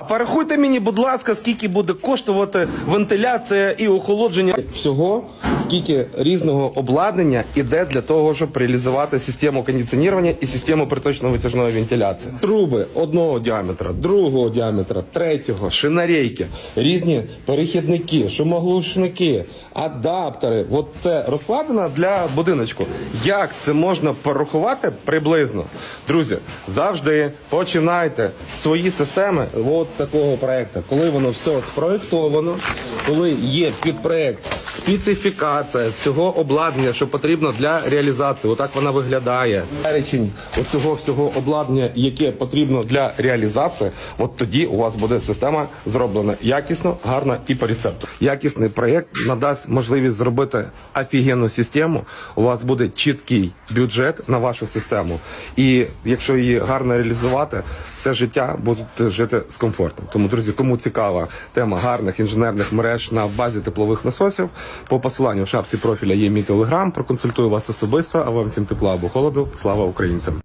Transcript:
А порахуйте мені, будь ласка, скільки буде коштувати вентиляція і охолодження всього, скільки різного обладнання іде для того, щоб реалізувати систему кондиціонування і систему приточно-витяжної вентиляції. Труби одного діаметра, другого діаметра, третього, шинарейки, різні перехідники, шумоглушники, адаптери. От це розкладено для будиночку. Як це можна порахувати приблизно? Друзі, завжди починайте свої системи от з такого проекту. Коли воно все спроєктовано, коли є підпроект, специфікація всього обладнання, що потрібно для реалізації. Отак вона виглядає. Перечень оцього всього обладнання, яке потрібно для реалізації, от тоді у вас буде система зроблена якісно, гарно і по рецепту. Якісний проєкт надасть можливість зробити офігенну систему. У вас буде чіткий бюджет на вашу систему. І якщо її гарно реалізувати, все життя будете жити з комфортом. Тому, друзі, кому цікава тема гарних інженерних мереж на базі теплових насосів, по посиланню в шапці профіля є мій телеграм. Проконсультую вас особисто, а вам всім тепла або холоду. Слава українцям!